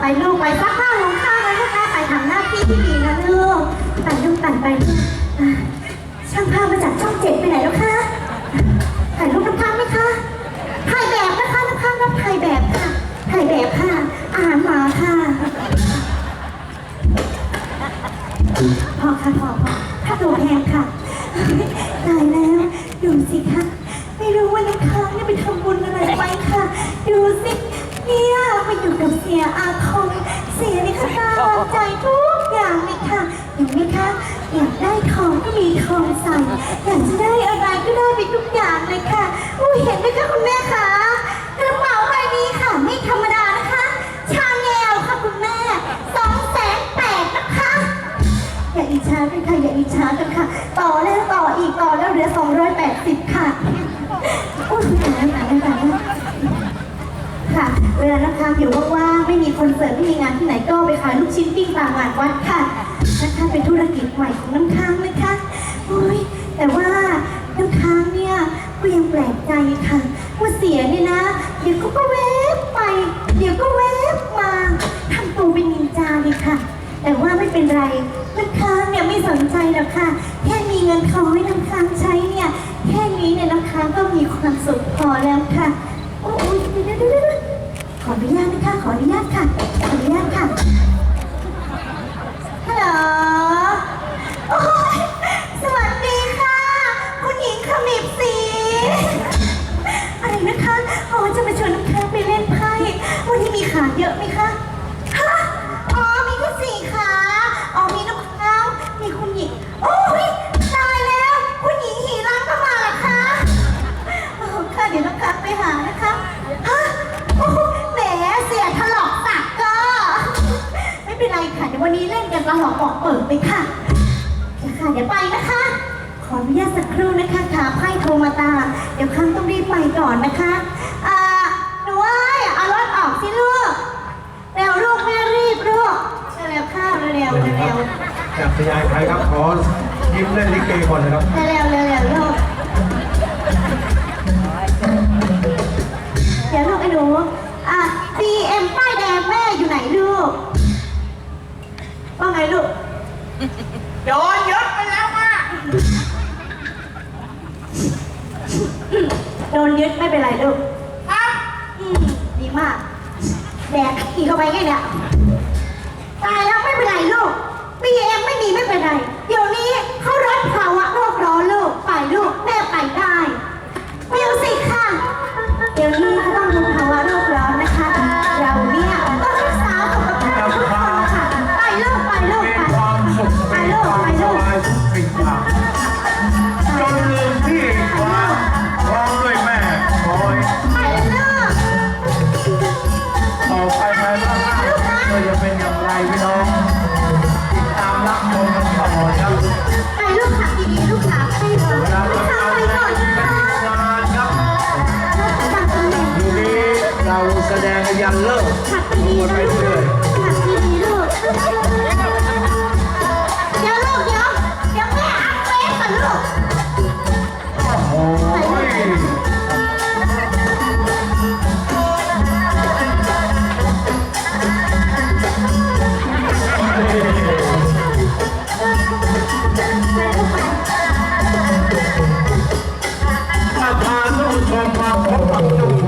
ไปลูกไปซักผ้าหุงข้าวนะลูกนะไปทำหน้าที่ที่ดีนะลูกไปลูกไปไปลูกอะช่างภาพมาจากช่องเจ็ดไปไหนแล้วคะถ่ายรูปน้ำค้างไหมคะถ่ายแบบนะคะน้ำค้างรับถ่ายแบบค่ะถ่ายแบบค่ะอาหารหมาค่ะพอค่ะพอพอถ้าตัวแพงค่ะตายแล้วดูสิคะไม่รู้ว่าน้ำค้างเนี่ยไปทำบุญอะไรไปค่ะ ดูสิ เนี่ยไปอยู่กับเสียอาคมเสียนี่ค่ะตามใจทุกอย่างเลยค่ะเห็นไหมคะอยากได้ทองก็มีทองใส่อยากจะได้อะไรก็ได้ไปานที่ไหนก็ไปขายลูกชิ้นปิ้งตามงานวัดค่ะนะคะเป็นธุรกิจใหม่ของน้ำค้างนะคะโอ้ยแต่ว่าน้ำค้างเนี่ยก็ยังแปลกใจค่ะว่าเสียเนี่ยนะ เดี๋ยวก็แวบไป เดี๋ยวก็แวบมาทำตัวเป็นนินจาเลยค่ะ แต่ว่าไม่เป็นไรน้ำค้างเนี่ยไม่สนใจหรอกค่ะ แค่มีเงินทองให้น้ำค้างใช้เนี่ยแค่นี้เนี่ยน้ำค้างก็มีความสุขพอแล้วค่ะ โอ้ยเดี๋ยว ออนุญาตนะคะ ขออนุญาตค่ะ ขออนุญาตค่ะ ฮัลโหลโอ้ยสวัสดีค่ะ คุณหญิงขมิบสีอะไรนะคะอ๋อจะมาชวนน้ำค้างไปเล่นไพ่ วันนี้มีขาเยอะไหมคะ ฮะ อ๋อ มีแค่สี่ขา อ๋อ มีน้ำค้างมีคุณหญิง โอ้ยตายแล้ว คุณหญิงหีรังเข้ามาเหรอคะอ๋อค่ะ เดี๋ยวน้ำค้างไปหานะคะ ฮะ โอ้ เสียถลอกสักก็ ไม่เป็นไรค่ะเดี๋ยววันนี้เล่นกันตลอดบอกเปิดไปค่ะเดี๋ยวค่ะเดี๋ยวไปนะคะ ขออนุญาตสักครู่นะคะขาไพ่โทรมาตามเดี๋ยวข้างต้องรีบไปก่อนนะคะอ่าหนูเอ้ยเอารถออกสิลูกเร็วลูกแม่รีบลูกเร็วๆข้าวเร็วๆเร็วสวัสดีคเร็รับวจากพยายไทยครับขอยิ้มเล่นลิเกก่อนนะครับๆเร็วๆเร็วๆลูก โดนยศไปแล้วอะโดนยึดไม่เป็นไรลูกครับอืมดีมาก แดกขี่เข้าไปไงเนี่ย ตายแล้วไม่เป็นไรลูก BM ไม่มี ยันเลิกขัดไปนะลูกเรื่อยขับดีลูกเดี๋ยวลูกเดี๋ยว เดี๋ยวแม่อัพเฟซก่อนลูก โอ้ยถ้าพาท่านผู้ชมมาพบกับเจ้า